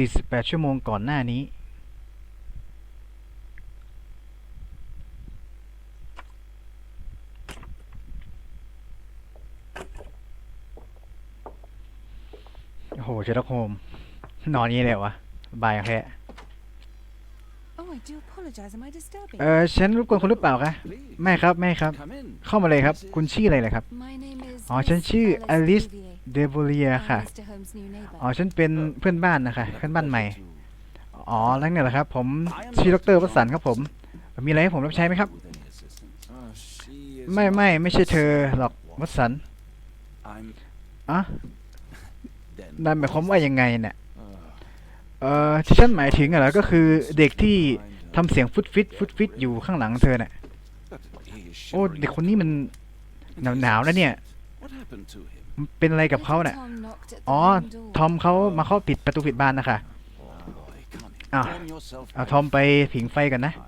48 ชั่วโมงก่อนหน้านี้ โอ้โหเชลโฮม นอนนี้เลยวะ บายแค่ I do apologize. Am I disturbing? เออฉันรบกวนคุณหรือเปล่าคะ Please, ไม่ครับไม่ครับ come in. เข้ามาเลยครับ คุณชื่ออะไรเลยครับ My name is อ๋อ ฉัน Miss ชื่อ Alice Bouvier. เดโบเลีย I'm ค่ะ Mr. Holmes' new neighbor. อ๋อ ฉันเป็นเพื่อนบ้านนะคะ เพื่อนบ้านใหม่ To- อ๋อ แล้วเนี่ยเหรอครับ ผมชื่อดรวสันต์ครับผม มีอะไรให้ผมรับใช้ไหมครับ with any assistance. Oh, she is ไม่ not ไม่ ไม่ใช่เธอหรอกวสันต์ I'm อะ then. นั่นหมายความว่ายังไงเนี่ย Uh, เอ่อที่ฉันหมายถึงอะเหรอก็คือเด็กที่ทำเสียงฟุตฟิตฟุตฟิตอยู่ข้างหลังเธอเนี่ย but he is โอ้ shivering. เด็กคนนี้มัน And he is หนาวๆนะเนี่ย What happened to him? มันเป็นอะไรกับเขาเนี่ย Little Tom knocked at the อ๋อ wrong door. ทอมเขามาเข้าปิดประตูปิดบานนะคะ Oh, boy, come in. Ah. Warm yourself เอา by ทอมไปผิงไฟกันนะ I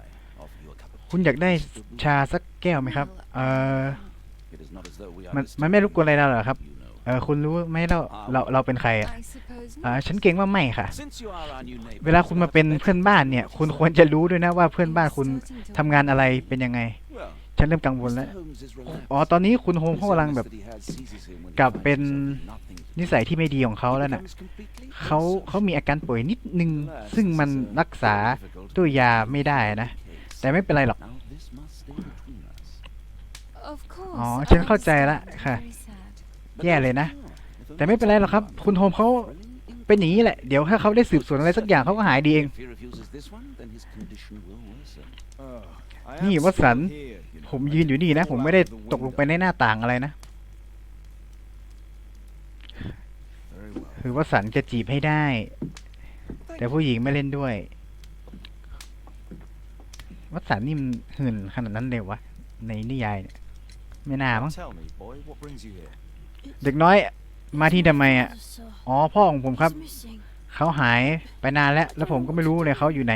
offer you a cup of คุณอยากได้ชาสักแก้วไหมครับ เออ It is not as though we are มันมันไม่รบกวนอะไรเราเหรอครับ you know. เออคุณรู้ไหมเราเราเราเป็นใครอะ I suppose อ่า not. ฉันเก่งว่าไม่ค่ะ Since you are our new neighbor, เวลาคุณมาเป็นเพื่อนบ้านเนี่ย คุณควรจะรู้ด้วยนะว่าเพื่อนบ้านคุณ I'm starting to ทำงานอะไรเป็นยังไง well, ฉันเริ่มกังวลแล้ว Mr. Holmes is reliable. อ๋อ ตอนนี้คุณโฮมเขากำลังแบบ He has seizes him when he กลับ finds เป็น himself in nothing. นิสัยที่ไม่ดีของเขาแล้วน่ะ Becomes completely เขา himself. เขามีอาการป่วยนิดนึง Alas, ซึ่งมัน it's, uh, รักษา very difficult ด้วย to ยาไม่ได้นะ case. แต่ไม่เป็นไรหรอก Now this must stay between us. Of course. อ๋อ I ฉันเข้าใจละ understand. ค่ะ Very sad. But แย่เลยนะ after all, if a แต่ไม่เป็นไรหรอกครับ คุณโฮมเขา really เป็นอย่างนี้แหละ เดี๋ยวถ้าเขาได้สืบสวนอะไรสักอย่างเขาก็หายดีเอง If he refuses this one, then his condition will worsen. นี่วสันต์ผมยืนอยู่นี่นะ ผมไม่ได้ตกลงไปในหน้าต่างอะไรนะ Very well. คือว่าสันจะจีบให้ได้ แต่ผู้หญิงไม่เล่นด้วย วัสันต์นี่มันหื่นขนาดนั้นเลยวะ ในนิยายเนี่ยไม่น่ามั้ง Tell me, boy, what brings you here? เด็กน้อย มาที่ทำไมอะ อ๋อพ่อของผมครับ เขาหายไปนานแล้ว แล้วผมก็ไม่รู้เลยเขาอยู่ไหน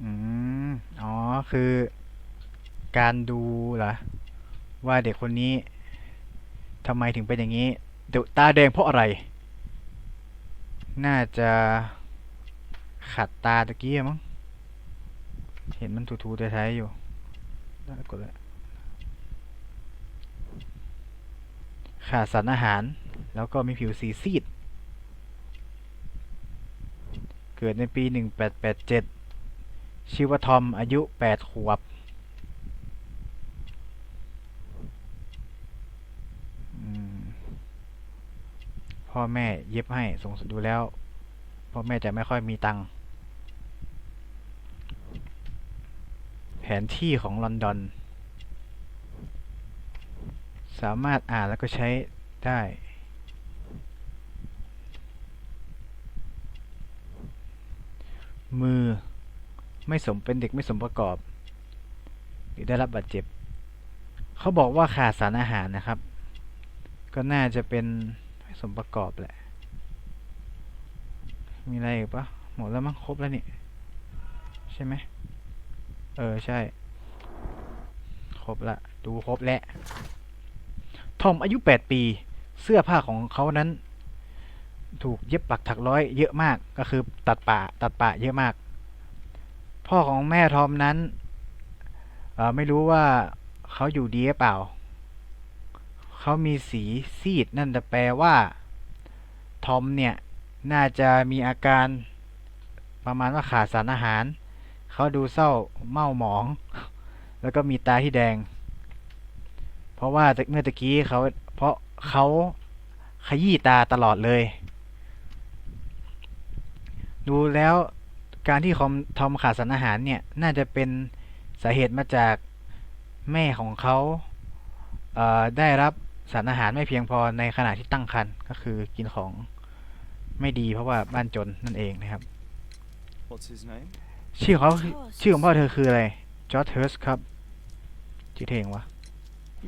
อืม อ๋อ คือการดูเหรอ ว่าเด็กคนนี้ทำไมถึงเป็นอย่างนี้ ตาแดงเพราะอะไร น่าจะ ขัดตาตะกี้มั้ง เห็นมันถูๆไทยๆอยู่แล้กดเลยขาดสารอาหาร แล้วก็มีผิวสีซีด เกิดในปี 1887 ชื่อว่าทอม อายุ 8 ขวบพ่อแม่เย็บให้สงสัยดูแล้ว พ่อแม่จะไม่ค่อยมีตังค์ แผ นที่ของลอนดอน สามารถอ่านแล้วก็ใช้ได้ มือไม่สมเป็นเด็กไม่สมประกอบ หรือได้รับบาดเจ็บ เขาบอกว่าขาดสารอาหารนะครับ ก็น่าจะเป็นไม่สมประกอบแหละ มีอะไรอีกปะหมดแล้วมั้งครบแล้วนี่ ใช่ไหม เออใช่ ครบละดูครบแล้วทอมอายุ 8 ปี เสื้อผ้าของเขานั้น ถูกเย็บปักถักร้อยเยอะมากก็คือตัดป่าตัดป่าเยอะมาก พ่อของแม่ทอมนั้นออไม่รู้ว่าเขาอยู่ดีหรือเปล่า เขามีสีซีดนั่นจะแปลว่า ทอมเนี่ย น่าจะมีอาการประมาณว่าขาดสารอาหาร เขาดูเศร้าเมาหมอง แล้วก็มีตาที่แดง เพราะว่าเมื่อตะกี้เขาเพราะเขาขยี้ตาตลอดเลย ดูแล้วการที่คอมทอมขาดสารอาหารเนี่ย น่าจะเป็นสาเหตุมาจากแม่ของเขาเได้รับสารอาหารไม่เพียงพอในขณะที่ตั้งครรภ์ก็คือกินของไม่ดีเพราะว่าบ้านจนนั่นเองนะครับ What's his name? ชื่อเขาคือชื่อของพ่อเธอคืออะไรจอร์จเฮิร์สครับชื่อเทงวะ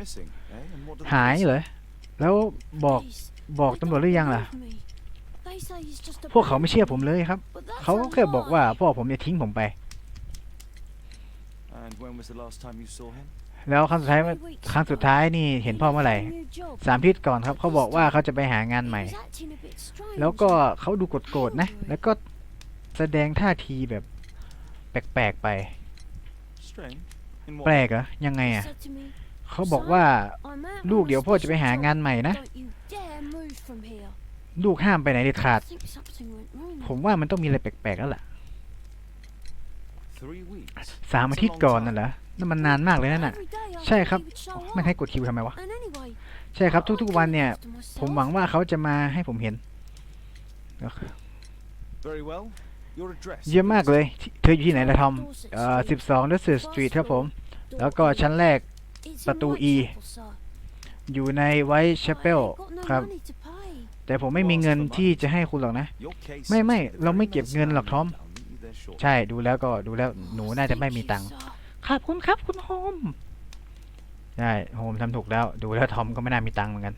Missing, eh? And what do the หาย police เหรอแล้วบอก Please, บอก they ตำรวจ don't หรือยัง believe ล่ะ me. They say he's just a พวกเขา boy, ไม่เชื่อผมเลยครับ but that's เขา a แค่บอกว่า lie. พ่อผมจะทิ้งผมไป Ah, And when was the last time you saw him? แล้วครั้งสุดท้ายเมื่อ Three weeks ครั้งสุด ago. ท้ายนี่เห็นพ่อเมื่อไหร่ He got a new job. สามอาทิตย์ก่อนครับ เขาบอกว่าเขาจะไปหางานใหม่ He was acting a bit strange. แล้วก็เขาดูโกรธๆนะ แล้วก็แสดงท่าทีแบบ แปลกๆไป Strange. In แป what? ลกเหรอยังไง He อะ said to me, เขาบอกว่า "I'm out ลูก on a เดี๋ยวพ่อจะไปหา special งานใหม่นะ job. Don't you dare move from here." ลูกห้ามไปไหนเด็ดขาด I think something went wrong. ผมว่ามันต้องมีอะไรแปลกๆแล้วล่ะ Three weeks. สามอาทิตย์ก่อนน่ะเหรอนั่นมันนานมากเลยนั่นน่ะ Every day I ใช่ thought ครับ he would show ไม่ up. ให้กดคิวทำไมวะ And anyway, ใช่ครับ I ทุก couldn't ๆวันเนี่ย look after myself. ผมหวังว่าเขาจะมาให้ผมเห็น Very well. Your address. เยี่ยมมากเลยที่เธออยู่ที่ไหนล่ะทอม Dorset เอ่อ Street. สิบสองดัสเซอร์สตรีทครับผม Door แล้วก็ชั้นแรก It's in ประตู E Whitechapel, sir. อยู่ในไวท์แชเปล I ain't got no ครับ money to pay. แต่ผมไม่มีเงินที่จะให้คุณหรอกนะ Your case ไม่ seems ไม่ to be เราไม่ very เก็บเงินหรอกทอม I'll meet you there shortly. ใช่ดูแล้วก็ดูแล้วหนู Oh, น่าจะ thank ไม่มี you, ตังค์ sir. ขอบคุณครับคุณโฮมใช่โฮมทำถูกแล้ว ดูแล้วทอมก็ไม่น่ามีตังค์เหมือนกัน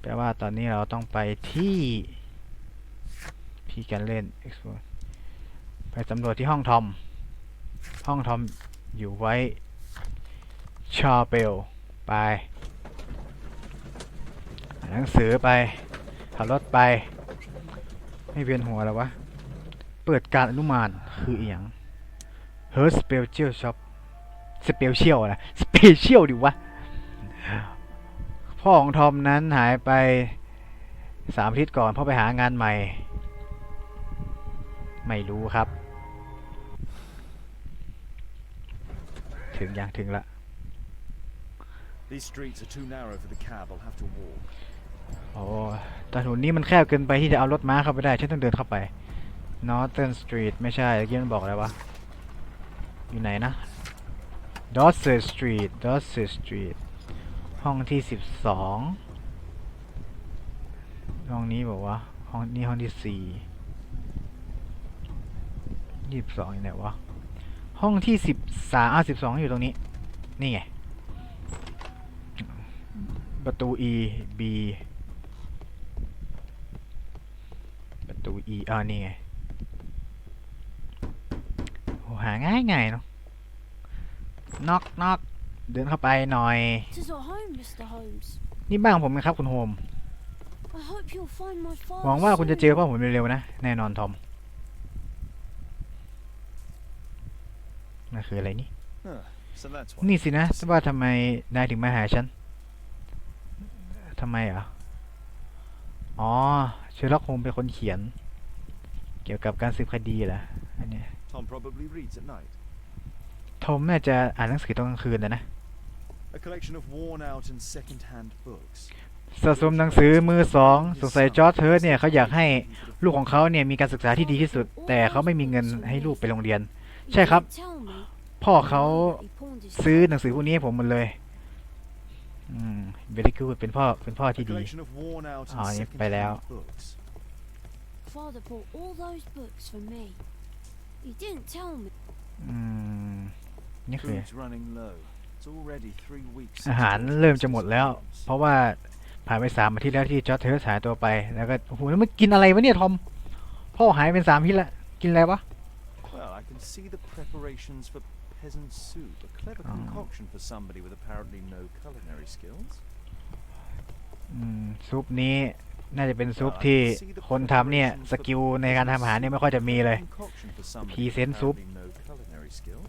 แปลว่าตอนนี้เราต้องไปที่ ที่การเล่น explore ไปสำรวจที่ห้องทอม ห้องทอมอยู่ไว้ ชาเปล ไปอ่านหนังสือไปขับรถไป ไม่เวียนหัวแล้ววะ เปิดการอนุมานคืออีหยังเฮิร์สเปเชียลช็อปสเปเชียลนะสเปเชียลดิวะ พ่อของทอมนั้นหายไปสามอาทิตย์ก่อนพ่อไปหางานใหม่ ไม่รู้ครับ ถึงยังถึงละ These streets are too narrow for the cab. I'll have to walk. โอ้แต่ถนนนี้มันแคบเกินไปที่จะเอารถม้าเข้าไปได้ ฉันต้องเดินเข้าไป Northern Street ไม่ใช่เมื่อกี้มันบอกอะไรวะ อยู่ไหนนะ Dorset Street Dorset Street ห้องที่สิบสองห้องนี้บอกว่าห้องนี้ห้องที่สี่ ยี่สิบสองอยู่ไหนวะ ห้องที่สิบสามอะสิบสองอยู่ตรงนี้ นี่ไง ประตู E B ประตู E อ่านี่ไงโหหาง่ายง่ายๆเนาะน็อกน็อกเดินเข้าไปหน่อย Tis our home, Mr. Holmes. นี่บ้านผมนะครับคุณโฮม I hope you'll find my father หวังว่าคุณจะเจ soon. อพ่อผมเร็วๆนะ แน่นอนทอมนั่น คืออะไรนี่ Huh. So that's why. นี่สินะว่าทำไมนายถึงมาหาฉันทำไมเหรออ๋อเชอร์ล็อกโฮมเป็นคนเขียน เกี่ยวกับการสืบคดีเหรออันเนี้ย Tom probably reads at night. ทอมน่าจะอ่านหนังสือตอนกลางคืนนะนะ A collection of worn out and second-hand books. สะสมหนังสือมือสองสงสัยจอร์จเฮิร์ทเนี่ยเขาอยากให้ลูกของเขาเนี่ยมีการศึกษาที่ดีที่สุด แต่เขาไม่มีเงินให้ลูกไปโรงเรียน You ใช่ครับ didn't tell me พ่อเขา that he pawned his ซื้อหนังสือพวกนี้ให้ผมหมดเลยอืม very good เป็นพ่อเป็นพ่อ A ที่ดี collection of worn out and อ๋อนี่ไปแล้ว second-hand books. father bought all those books for me. He didn't tell me. อืมนี่คือ Food's running low. It's already three weeks. อา since หาร George เริ่ม lost จะ his หมดแล้ว dreams. เพราะว่าผ่านไปสามอาทิตย์แล้วที่จอร์จเฮิร์ทหายตัวไปแล้วก็โอ้โหแล้วมันกินอะไรวะเนี่ยทอมพ่อหายเป็นสามอาทิตย์ละกินอะไรวะ Well, I can see the preparations for peasant soup. A clever Oh. concoction for somebody with apparently no culinary skills. อืมซุปนี้น่าจะเป็นซุปที่คนทำเนี่ยสกิลในการทำอาหารเนี่ยไม่ค่อยจะมีเลย Concoction for somebody with Present soup. apparently no culinary skill.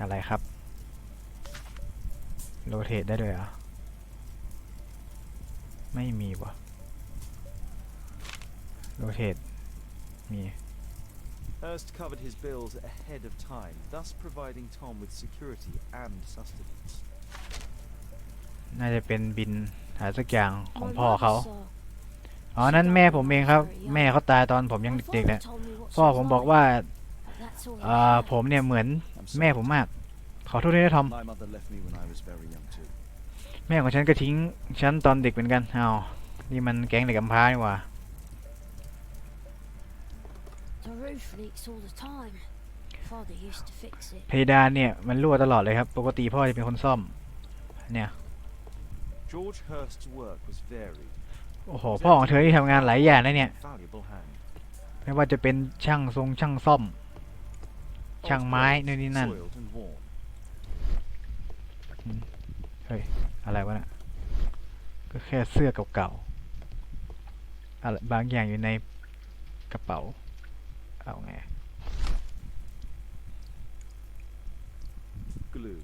อะไรครับ โรเทตได้ด้วยเหรอ ไม่มีวะโรเทตมี Hurst covered his bills ahead of time, thus providing Tom with security and sustenance. น่าจะเป็นบินหาสักอย่างของ My พ่อ mother, เขา sir. อ๋อ นั่นแม่ผมเองครับ แม่เขาตายตอนผมยัง My เด็กๆ father เนี่ย told me what พ่อ she ผม was บอก like, ว่า but that's all I อ่า had. ผมเนี่ยเหมือน I'm แม่ sorry. ผมมาก ขอโทษด้วยนะทอม My mother left me when I was very young too. แม่ของฉันก็ทิ้งฉันตอนเด็กเหมือนกันอ้าวนี่มันแก๊งเด็กกำพร้านี่หว่า The roof leaks all the time. Father used to fix it. เพดานเนี่ย มันรั่วตลอดเลยครับ ปกติพ่อจะเป็นคนซ่อม เนี่ย George Hurst's work was varied. โอ้โห พ่อของเธอที่ทำงานหลายอย่างนะเนี่ย Valuable hand. ไม่ว่าจะเป็นช่างทรงช่างซ่อม ช่างไม้นู่นนี่นั่น soiled and worn. เฮ้ย อะไรวะน่ะก็แค่เสื้อเก่าๆอะไรบางอย่างอยู่ในกระเป๋า เอาไง Glue.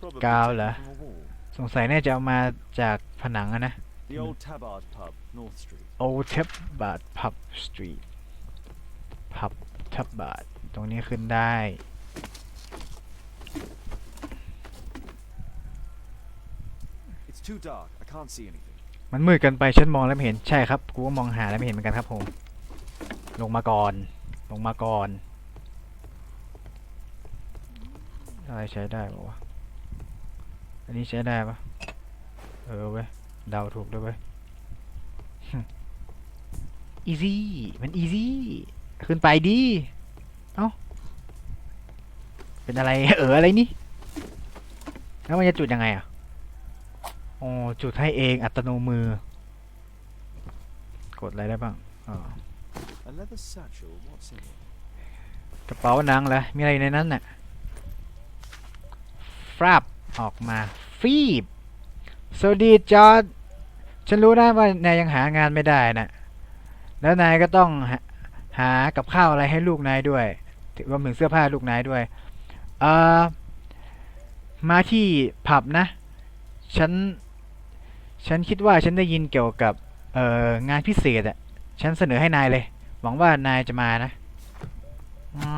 Probably Cao taken là. from a wall. สงสัยน่าจะเอามาจากผนังอะนะ The old Tabard pub, North Street. Old t a b a t Pub Street ผับทับบาทตรงนี้ขึ้นได้ It's too dark. I can't see anything. มันมืดเกินไปฉันมองแล้วไม่เห็นใช่ครับ กูก็มองหาแล้วไม่เห็นเหมือนกันครับผม ลงมาก่อน ลงมาก่อนอะไรใช้ได้ปะวะ อันนี้ใช้ได้ปะเออเว้ยเดาถูกด้วยเว้ย อีซี่มันอีซี่ขึ้นไปดี เอ้า เป็นอะไร เอออะไรนี่ แล้วมันจะจุดยังไงอะอ๋อจุดให้เองอัตโนมือ กดอะไรได้บ้างอ๋อ A leather satchel. What's in it? กระเป๋าหนังเหรอมีอะไรในนั้นน่ะฟราบออกมา ฟีบ สวัสดีจอร์ดฉันรู้นะว่านายยังหางานไม่ได้นะ แล้วนายก็ต้องหาหากับข้าวอะไรให้ลูกนายด้วยรวมถึงเสื้อผ้าลูกนายด้วย เอ่อ มาที่ผับนะ ฉัน ฉันคิดว่าฉันได้ยินเกี่ยวกับ เอ่อ งานพิเศษอะ ฉันเสนอให้นายเลย หวังว่านายจะมานะอ่า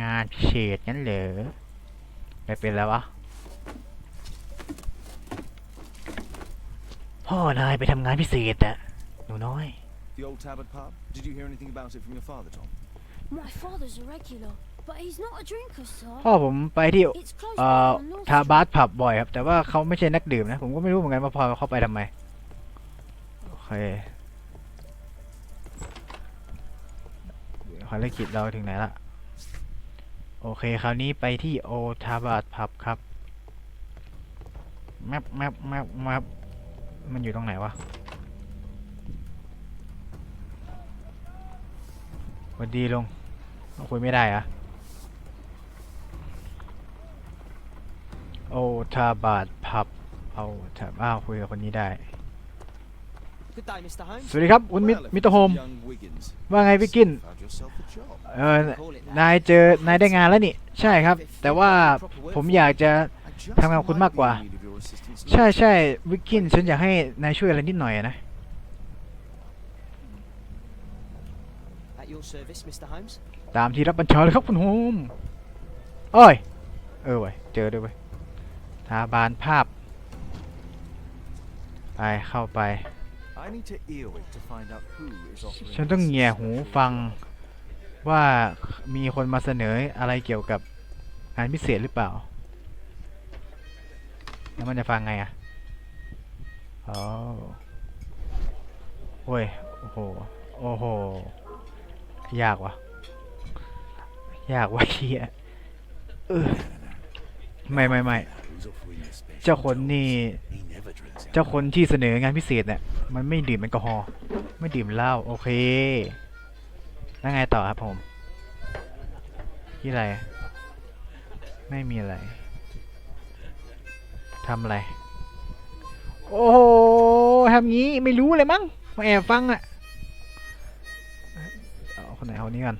งานพิเศษงั้นเหรอไม่เป็นแล้ววะพ่อนายไปทำงานพิเศษอะหนูน้อย The old Tabard pub. Did you hear anything about it from your father, Tom? My father's a regular, but he's not a drinker, sir. พ่อผมไปที่ It's close เอ่อ by on North ทา Street. บาสผับบ่อยครับ แต่ว่าเขาไม่ใช่นักดื่มนะ ผมก็ไม่รู้เหมือนกันว่าพ่อเขาไปทำไม โอเค ภารกิจเราถึงไหนละ โอเค คราวนี้ไปที่โอทาบาสผับครับแมปแมปแมปแมปมันอยู่ตรงไหนวะวันดีลงคุยไม่ได้อะโอทาบาทผับ เอาแถบอ้าวคุยกับคนนี้ได้ Good day, Mr. Holmes. สวัสดีครับคุณมิ Well, if มิ it's สเตอร์โฮม young Wiggins, ว่าไงพี่กิน found yourself a job. เออ Call it that. นายเจอนายได้งานแล้วนี่ ใช่ครับ แต่ว่าผมอยากจะ I just ทำงานกับคุณ might มากกว่า be in need of your assistance ใช่ now. ใช่วิกกินฉันอยากให้นายช่วยอะไรนิดหน่อยอะนะ At your service, Mr. Holmes. ตามที่รับบัญชาเลยครับคุณโฮมโอ้ย เออเว้ยเจอด้วยเว้ยทาบานภาพ ไปเข้าไป ฉันต้อง this เงี่ยหูฟังว่ามีคนมาเสนออะไรเกี่ยวกับงานพิเศษหรือเปล่า แล้วมันจะฟังไงอะอ๋อโอ้ย โอ้โห โอ้โห ยากวะยากว่ะเฮียเออไม่ไม่ไม่ เจ้าคนนี่ เจ้าคนที่เสนองานพิเศษเนี่ยมันไม่ดื่มแอลกอฮอล์ไม่ดื่มเหล้าโอเคแล้วไงต่อครับผมที่อะไร ไม่มีอะไรทำอะไร โอ้โหทำงี้ไม่รู้เลยมั้งมาแอบฟังอะเอาคนไหนเอานี้กัน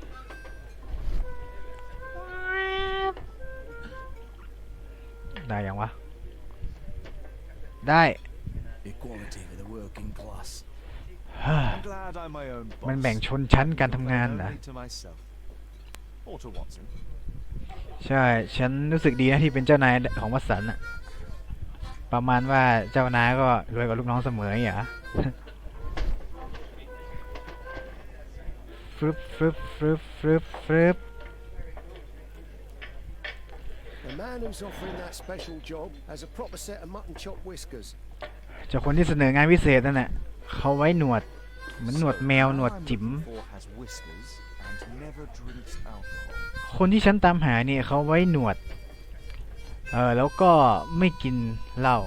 ได้ยังวะ ได้ Equality for the working class. I'm glad I'm my own boss. มันแบ่งชนชั้นการทำงาน Known นะ only to myself. Or to Watson. ใช่ ฉันรู้สึกดีนะที่เป็นเจ้านายของวัดสันอะประมาณว่าเจ้านายก็รวยกว่าลูกน้องเสมออย่าฟรึบฟรึบฟรึบฟรึบฟรึบ man who's offering that special job has a proper set of mutton chop whiskers. เจ้าคนที่เสนองานพิเศษนั่นแหละเขาไว้หนวดเหมือนหนวดแมว So, หนวด I'm จิ๋ม looking for has whiskers and never drinks alcohol. คนที่ฉันตามหาเนี่ยเขาไว้หนวด เออแล้วก็ไม่กินเหล้า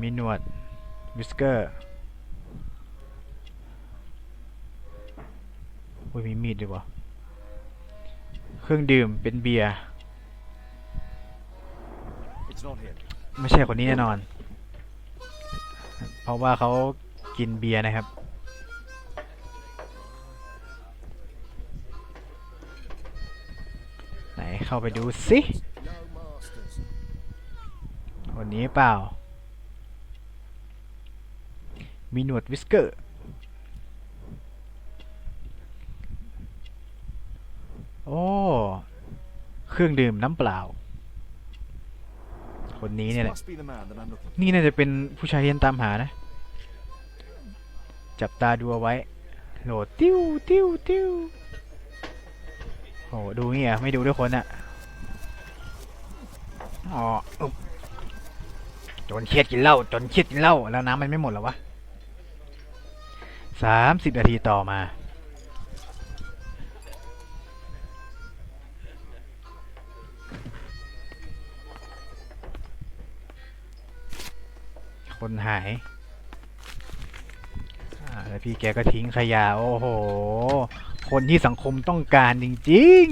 มีหนวด วิสเกอร์โอ้ยมีมีดด้วยวะเครื่องดื่มเป็นเบียร์ It's not him. ไม่ใช่คนนี้แน่นอน เพราะว่าเขากินเบียร์นะครับ ไหนเข้าไปดูสิ No masters. คนนี้เปล่า มีหนวดวิสเกอร์โอ้เครื่องดื่มน้ำเปล่า คนนี้ This เนี่ยแหละ must be the man that I'm looking for. นี่น่าจะเป็นผู้ชายที่ฉันตามหานะ จับตาดูเอาไว้ โหลดติ้วติ้วติ้วโหดูนี่อะไม่ดูด้วยคนอะอ๋ออึ๊บจนเครียดกินเหล้าจนเครียดกินเหล้าแล้วน้ำมันไม่หมดเหรอวะ สามสิบนาทีต่อมา คนหายแล้วพี่แกก็ทิ้งขยะ โอ้โห คนที่สังคมต้องการจริง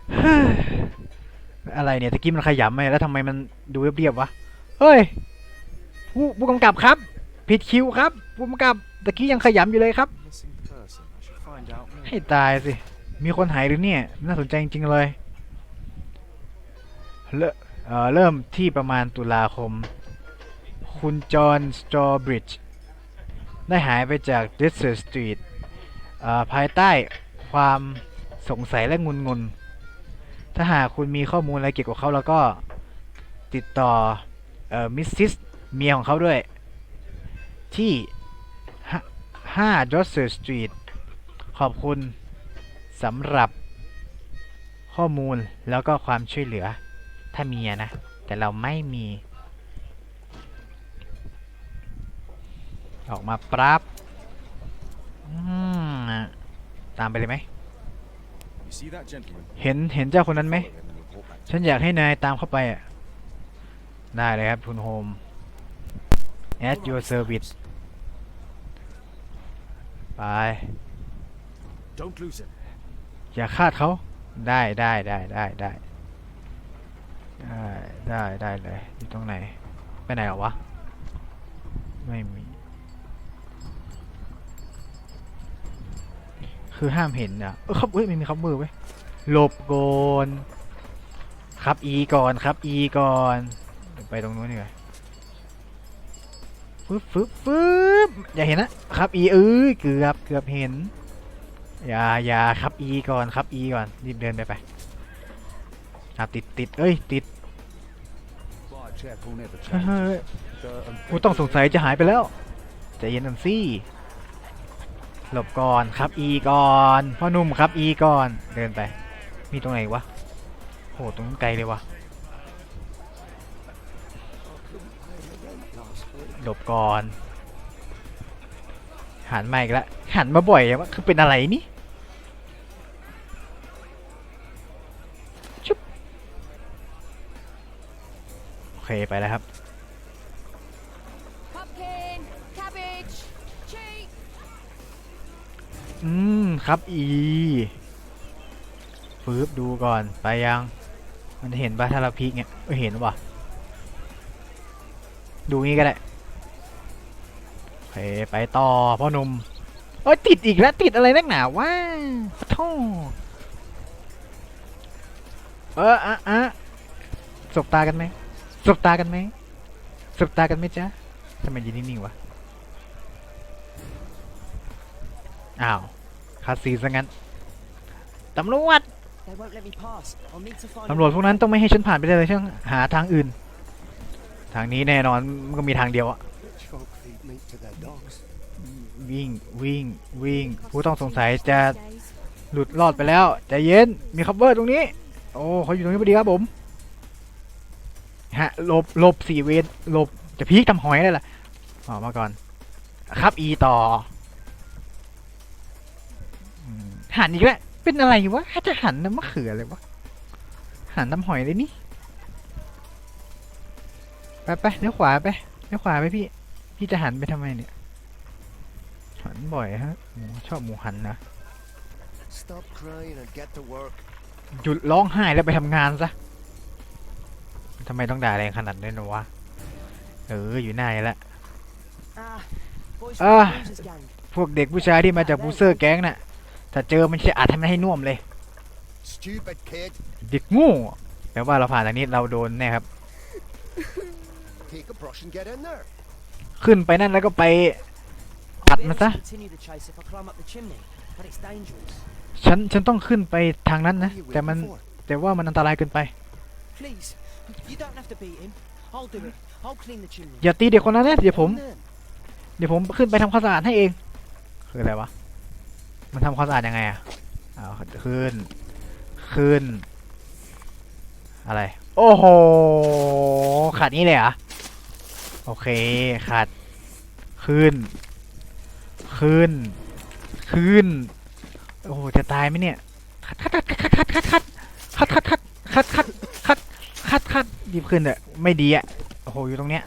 ๆ อะไรเนี่ยตะกี้มันขยำไหมแล้วทำไมมันดูเรียบๆวะ เฮ้ย ผู้ผู้กำกับครับ ผิดคิวครับ ผู้กำกับ ตะกี้ยังขยำอยู่เลยครับ Missing person. I should find out more. ให้ตายสิ มีคนหายหรือเนี่ย น่าสนใจจริงๆเลยเริ่มเอ่อเริ่มที่ประมาณตุลาคม คุณจอห์นสตรอบริดจ์ได้หายไปจากเดสเซอร์สตรีทภายใต้ความสงสัยและงุนงนๆถ้าหากคุณมีข้อมูลอะไรเกี่ยวกับเขาแล้วก็ติดต่อเอ่อมิสซิสเมียของเขาด้วย ที่ 5 Dosser Street ขอบคุณสำหรับข้อมูลแล้วก็ความช่วยเหลือ ถ้ามีอะนะ แต่เราไม่มี ออกมาปรับอืมตามไปเลยไหม You see that gentleman? เห็นเห็นเจ้าคนนั้นไหม Follow him and report back to ฉันอยากให้นายตามเข้าไปอะ ได้เลยครับ คุณโฮม at your service ไป Don't lose him. อย่าคาดเขาได้ได้ได้ได้ได้ได้ได้ได้เลยอยู่ตรงไหนไปไหนเหรอวะ ไม่มี คือห้ามเห็นอะเออครับเฮ้ยไม่มีครับมือไว้ยหลบก่อนครับอีก่อนครับอีก่อนเดี๋ยวไปตรงนู้นดีกว่าฟึบฟึบฟึบ อย่าเห็นนะครับอีเอ้ยเกือบเกือบเห็นอย่าอย่าครับ E ก่อนครับ E ก่อนรีบเดินไปไปอะติดติดเอ้ยติด Whitechapel never เฮ้ย changed. Dirt and กูต้องสงสัยจะหายไปแล้วใจเย็นกันสิหลบก่อนครับ E ก่อนพ่อหนุ่มครับ E ก่อนเดินไปมีตรงไหนวะโหตรงนั้นไกลเลยวะหลบก่อน หันมาอีกแล้วหันมาบ่อยอะว่าคือเป็นอะไรนี่ชุบโอเคไปแล้วครับ Pumpkin, cabbage, cheese. อืม ครับอีฟืบดูก่อนไปยัง มันเห็นปะถ้าเราพลิกเนี่ยเออเห็นว่ะดูงี้ก็ได้โอ เคไปต่อพ่อหนุ่มโอ้ยติดอีกแล้วติดอะไรนักหนาวะท่อเอออะอะสบตากันไหมสบตากันไหมสบตากันไหมจ๊ะทำไมยืนนิ่งๆวะอ้าวคาซีนซะงั้นตำรวจ They won't let me pass. I'll need to find. ตำรวจพวกนั้นต้องไม่ให้ฉันผ่านไปได้เลยใช่ไหมหาทางอื่น ทางนี้แน่นอนมันก็มีทางเดียวอะ me to the dogs. วิ่งวิ่งวิ่ง ผู้ต้องสงสัยจะหลุดรอดไปแล้วใจเย็นมีคัฟเวอร์ตรงนี้ โอ้เขาอยู่ตรงนี้พอดีครับผมฮะหลบหลบสี่เวนหลบจะพีกทำหอยได้ล่ะออกมาก่อน ครับอีต่อหันอีกแล้วเป็นอะไรวะจะหันน้ำมะเขือเลยวะหันน้ำหอยเลยนี่ไปไปเลี้ยวขวาไปไม่ขวาไปพี่ พี่จะหันไปทำไมเนี่ย หันบ่อยฮะหมูชอบหมูหันนะ Stop crying and get to work. หยุดร้องไห้แล้วไปทำงานซะทำไมต้องด่าแรงขนาดนั้นวะ เอออยู่หน้านี่แหละ Ah, boys Ah. from the Bruiser's gang. พวกเด็กผู้ชายที่มาจากบูเซอร์แก๊งน่ะ ถ้าเจอมันจะอัดให้มันให้น่วมเลย Stupid kid. เด็กโงูแปลว่าเราผ่านทางนี้เราโดนแน่ครับ Take a brush and get in there. ขึ้นไปนั่นแล้วก็ไป I'll Cut be able me, sir. to continue the chase if I climb up the chimney, but it's dangerous. ฉันฉันต้องขึ้นไปทางนั้นนะ What are you แต่มัน waiting for? แต่ว่ามันอันตรายเกินไป Please, you don't have to beat him. I'll do it. I'll clean the chimney. อย่าตีเด็กคนนั้นนะเดี๋ยวผม Then. เดี๋ยวผมขึ้นไปทำความสะอาดให้เอง คืออะไรวะ มันทำความสะอาดยังไงอะอ้าวขึ้น ขึ้น อะไร โอ้โห ขาดนี้เลยเหรอะ โอเคขาดขึ้น ขึ้น ขึ้น โอ้จะตายไหมเนี่ย คัดคัดคัดคัดคัดคัดคัดคัดคัดคัดคัดคัดคัดคัดรีบขึ้นเถอะไม่ดีอะโอ้โห อยู่ตรงเนี้ย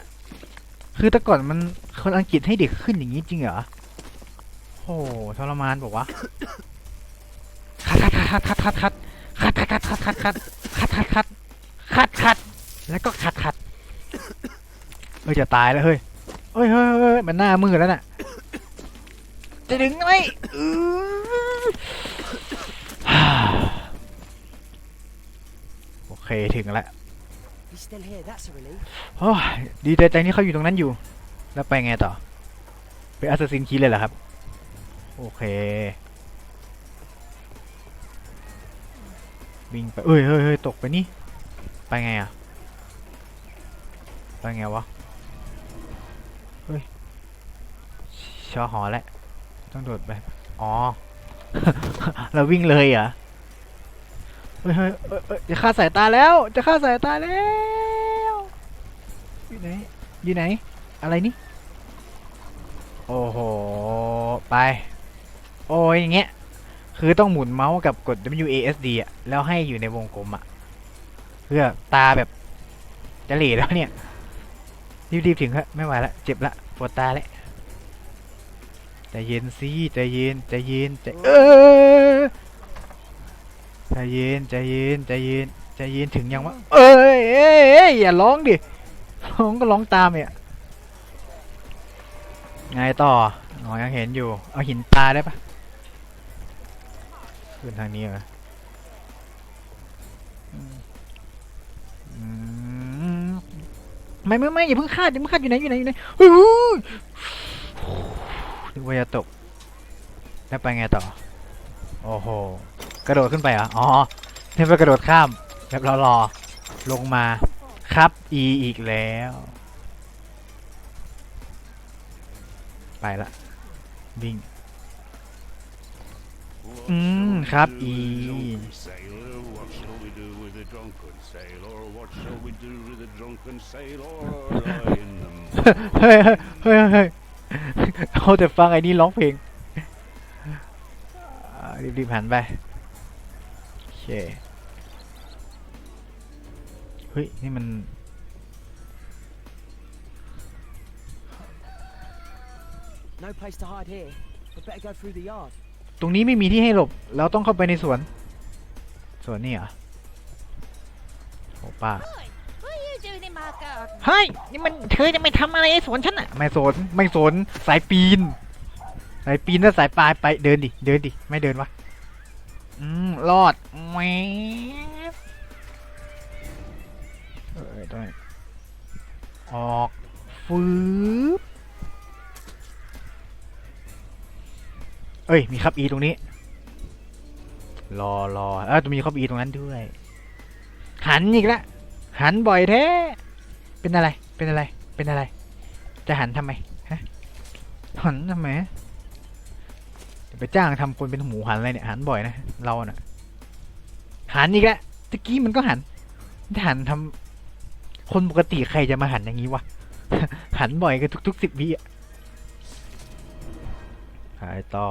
คือแต่ก่อนมันคนอังกฤษให้เด็กขึ้นอย่างนี้จริงเหรอ โอ้โหทรมานบอกว่าวะคัดคัดคัดคัดคัดคัดคัดคัดคัดคัดคัดคัดคัดคัดคัดคัดแล้วก็คัดคัด เฮ้ยจะตายแล้วเฮ้ยเฮ้ยเฮ้ยเฮ้ยมันหน้ามืดแล้วน่ะจะดึงไหมอื้อฮ่าโอเคถึงแล้ว He's still here. That's a relief. โอ้ยดีใจใจที่เขาอยู่ตรงนั้นอยู่ แล้วไปไงต่อ ไปอัสซินคีเลยเหรอครับ โอเค วิ่งไปเอ้ยเฮ้ยเฮ้ยตกไปนี่ ไปไงอะ ไปไงวะ ชอหอแหละต้องโดดไปอ๋อ เราวิ่งเลยเหรอเฮ้ยเฮ้ยเอ้ยเอ้ยจะฆ่าสายตาแล้ว จะฆ่าสายตาแล้วอยู่ไหนอยู่ไหน อะไรนี่ โอ้โห ไป โอ้ยอย่างเงี้ย คือต้องหมุนเมาส์กับกด WASD อะ แล้วให้อยู่ในวงกลมอะ เพื่อตาแบบจะเหล่แล้วเนี่ย รีบๆถึงครับไม่ไหวละ เจ็บละ ปวดตาแล้ว ใจเย็นสิใจเย็นใจเย็นใจเออใจเย็นใจเย็นใจเย็นใจเย็นถึงยังวะเอ้ยเอ้ยเอ้ยอย่าร้องดิร้องก็ร้องตามเนี่ยไงต่ออ๋อยังเห็นอยู่ เอาหินปลาได้ปะขึ้นทางนี้เหรออืมอืมไม่ไม่ไม่อย่าเพิ่งคาดอย่าเพิ่งคาดอยู่ไหนอยู่ไหนอยู่ไหนอู้หู นึกว่าจะตก แล้วไปไงต่อ โอ้โห กระโดดขึ้นไปเหรอ อ๋อนี่ไปกระโดดข้าม แบบรอลงมา ครับ อีอีกแล้ว ไปละ วิ่ง อืม ครับ อี เฮ้ยเฮ้ยเฮ้ย เฮ้ยเอาแต่ฟังไอ้นี่ร้องเพลงอ่ารีบๆหันไปโอเคเฮ้ย นี่มัน No place to hide here. We better go through the yard. ตรงนี้ไม่มีที่ให้หลบ เราต้องเข้าไปในสวน สวนนี่เหรอโอ้ป้า เฮ้ยนี่มันเธอจะไม่ทำอะไรไอ้สวนฉันอะ ไม่สนไม่สนสายปีน สายปีนแล้วสายปลายไปเดินดิเดินดิไม่เดินวะอืมรอดแหวบเออตรงนี้ออกฟืบเอ้ย มีครับอีตรงนี้ รอรอเออจะมีครับอีตรงนั้นด้วย หันอีกแล้วหันบ่อยแท้ เป็นอะไร เป็นอะไร เป็นอะไร จะหันทำไม ฮะ หันทำไมเดี๋ยวไปจ้างทำคนเป็นหมูหันอะไรเนี่ย หันบ่อยนะ เราเน่ะ หันอีกแล้วตะกี้มันก็หัน หันทำคนปกติใครจะมาหันอย่างนี้วะ หันบ่อยกันทุกๆสิบวิอะหายต่อ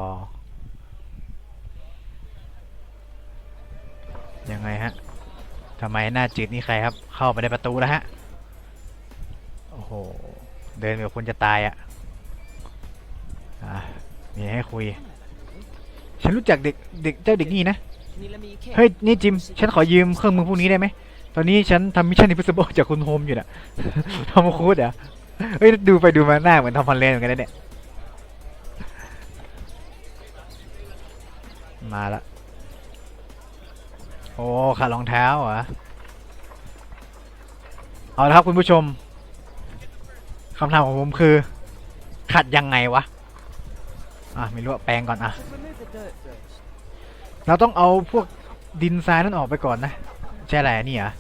ยังไงฮะทำไมหน้าจืดนี่ใครครับ เข้าไปในประตูแล้วฮะ โอ้โห เดินแบบคนจะตายอะอะมีให้คุย ฉันรู้จักเด็กเด็กเจ้าเด็กนี่นะ Can you lend me your kit? เฮ้ย นี่จิม ฉันขอยืมเครื่องมือพวกนี้ได้ไหม ตอนนี้ฉันทำมิชชั่น i ิ p ิ b l e จากคุณโฮมอยู่น่ะทอมครูดเหรอะเฮ้ย ดูไปดูมาหน้าเหมือนทอมฮอลแลนด์เหมือนกันนะเนี่ย มาละ โอ้ขาดรองเท้าเหรอ เอาละครับคุณผู้ชม คำถามของผมคือ ขัดยังไงวะ อะไม่รู้แปลงก่อนอะ เราต้องเอาพวกดินทรายนั่นออกไปก่อนนะใช่แหละนี่เหรอ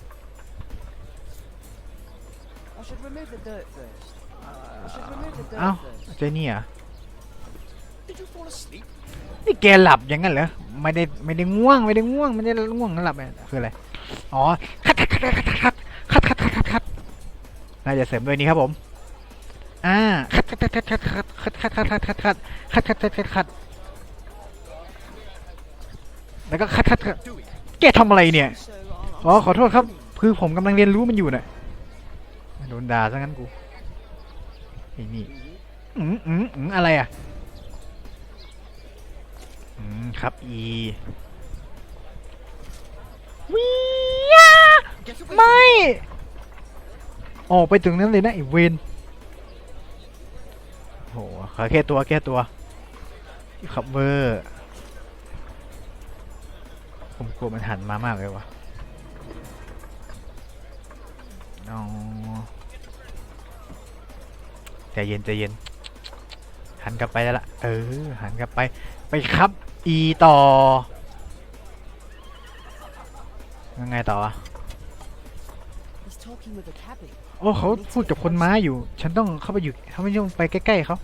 I should remove the dirt first. I should remove the dirt เอ้าเจนี่เหรอ Did you fall asleep? นี่แกหลับอย่างนั้นเหรอไม่ได้ไม่ได้ง่วงไม่ได้ง่วงไม่ได้ง่วงแล้วหลับคืออะไรอ๋อคัดคัดคัดคัดคัดคัดคัดคัดคัดคัดน่าจะเสริมด้วยนี้ครับผม อ่าคัดคัดคัดคัดคัดคัดคัดคัดคัดคัดคัดคัดคัดคัดคัดคัดแล้วก็คัดคัดแกทำอะไรเนี่ยอ๋อขอโทษครับ คือผมกำลังเรียนรู้มันอยู่น่ะโดนด่าซะงั้นกูไอ้นี่อืมอืมอืมอะไรอะอืมครับอีวิยาไม่ ออกไปถึงนั้นเลยนะไอ้เวน โหขอแค่ตัวแค่ตัวขับเวอร์ผมกลัวมันหันมามากเลยวะอ๋อใจเย็นใจเย็น หันกลับไปแล้วล่ะ เออ หันกลับไป ไปครับ อีต่อ ยังไงต่อวะ โอ้เขาพูดกับคนม้าอยู่ ฉันต้องเข้าไปอยู่เขาไม่ต้องไปใกล้ๆเขา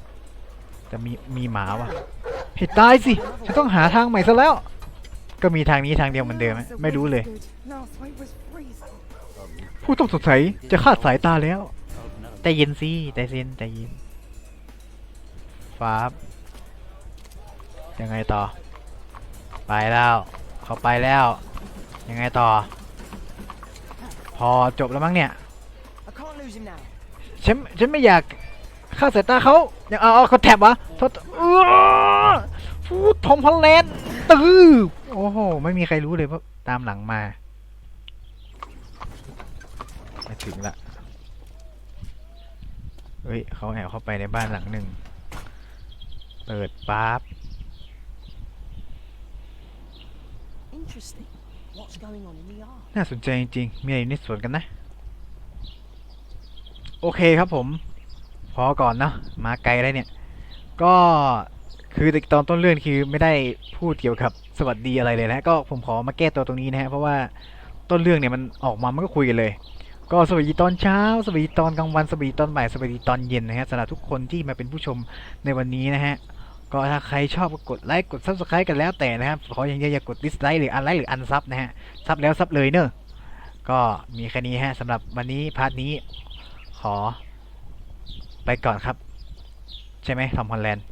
แต่มีมีหมาว่ะเห็ดตายสิฉันต้องหาทางใหม่ซะแล้ว ก็มีทางนี้ทางเดียวเหมือนเดิมไหมไม่รู้เลย ผู้ต้องสงสัยจะคาดสายตาแล้ว Oh, no. ใจเย็นสิใจเย็นใจเย็นฟ้ายังไงต่อ ไปแล้ว เขาไปแล้ว ยังไงต่อ พอจบแล้วมั้งเนี่ย ฉันฉันไม่อยากฆ่าสายตาเขาอยากเอาเอาเขาแท็บวะโทษเออฟูดทอมฮอลแลนด์ตื้อโอ้โห ไม่มีใครรู้เลยเพราะตามหลังมามาถึงละเฮ้ยเขาแอบเข้าไปในบ้านหลังหนึ่ง เปิดปั๊บ Interesting. What's going on in the yard? น่าสนใจจริงๆมีอะไรอยู่ในสวนกันนะ โอเคครับผม พอก่อนเนาะมาไกลแล้วเนี่ย ก็คือตอนต้นเรื่องคือไม่ได้พูดเกี่ยวกับสวัสดีอะไรเลยนะ ก็ผมขอมาแก้ตัวตรงนี้นะฮะเพราะว่าต้นเรื่องเนี่ยมันออกมามันก็คุยกันเลย ก็สวัสดีตอนเช้า สวัสดีตอนกลางวันสวัสดีตอนบ่ายสวัสดีตอนเย็นนะฮะสำหรับทุกคนที่มาเป็นผู้ชมในวันนี้นะฮะก็ถ้าใครชอบก็กดไลค์กด subscribe กันแล้วแต่นะครับขออย่างเดียวอย่ากด dislike หรืออันไลค์หรืออันซับนะฮะซับแล้วซับเลยเนอะก็มีแค่นี้ฮะสำหรับวันนี้พาร์ทนี้ ขอ ไปก่อนครับ ใช่ไหมทอมฮอลแลนด์